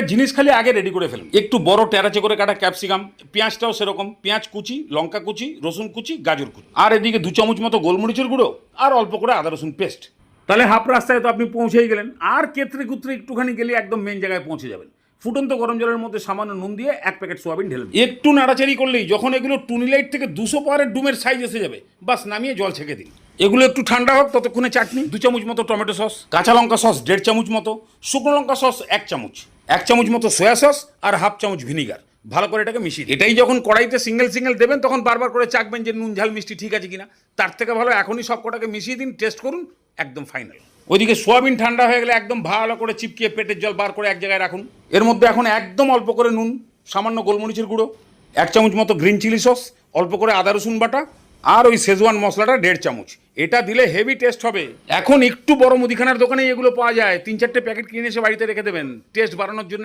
প্রত্যেকটা জিনিস খালি আগে রেডি করে ফেলুন। একটু বড় টেরাচে করে কাটা ক্যাপসিকাম পেঁয়াজটাও সেরকম, পেঁয়াজ কুচি, লঙ্কা কুচি, রসুন কুচি, গাজর কুচি। আর এদিকে দু চামচ মতো গোলমরিচের গুঁড়ো আর অল্প করে আদা, রসুন পেস্ট তাহলে হাফ রাস্তায় তো আপনি পৌঁছেই গেলেন। আর কেত্রে কুত্রে একটুখানি গেলে একদম মেন জায়গায় পৌঁছে যাবেন। ফুটন্ত গরম জলের মধ্যে সামান্য নুন দিয়ে এক প্যাকেট সোয়াবিন ঢেলে একটু নাড়াচাড়ি করলেই যখন এগুলো টুনি লাইট থেকে দুশো পাওয়ারের ডুমের সাইজ এসে যাবে, বাস নামিয়ে জল ছেঁকে দিন। এগুলো একটু ঠান্ডা হোক, ততক্ষণে চাটনি, দু চামচ মতো টমেটো সস কাঁচা লঙ্কা সস দেড় চামচ মতো, শুকনো লঙ্কা সস এক চামচ। এক চামচ মতো সয়া সস আর হাফ চামচ ভিনিগার ভালো করে এটাকে মিশিয়ে। এটাই যখন কড়াইতে সিঙ্গেল সিঙ্গেল দেবেন, তখন বারবার করে চাকবেন যে নুন, ঝাল, মিষ্টি ঠিক আছে কিনা। তার থেকে ভালো এখনই সব কটাকে মিশিয়ে দিন টেস্ট করুন, একদম ফাইনাল ওইদিকে সোয়াবিন ঠান্ডা হয়ে গেলে একদম ভালো করে চিপকিয়ে পেটের জল বার করে এক জায়গায় রাখুন। এর মধ্যে এখন একদম অল্প করে নুন, সামান্য গোলমরিচের গুঁড়ো, এক চামচ মতো গ্রিন চিলি সস অল্প করে আদা রসুন বাটা আর ওই শেজওয়ান মশলাটা দেড় চামচ। এটা দিলে হেভি টেস্ট হবে। এখন একটু বড় মুদিখানার দোকানে এগুলো পাওয়া যায়। তিন চারটে প্যাকেট কিনে এসে বাড়িতে রেখে দেবেন। টেস্ট বাড়ানোর জন্য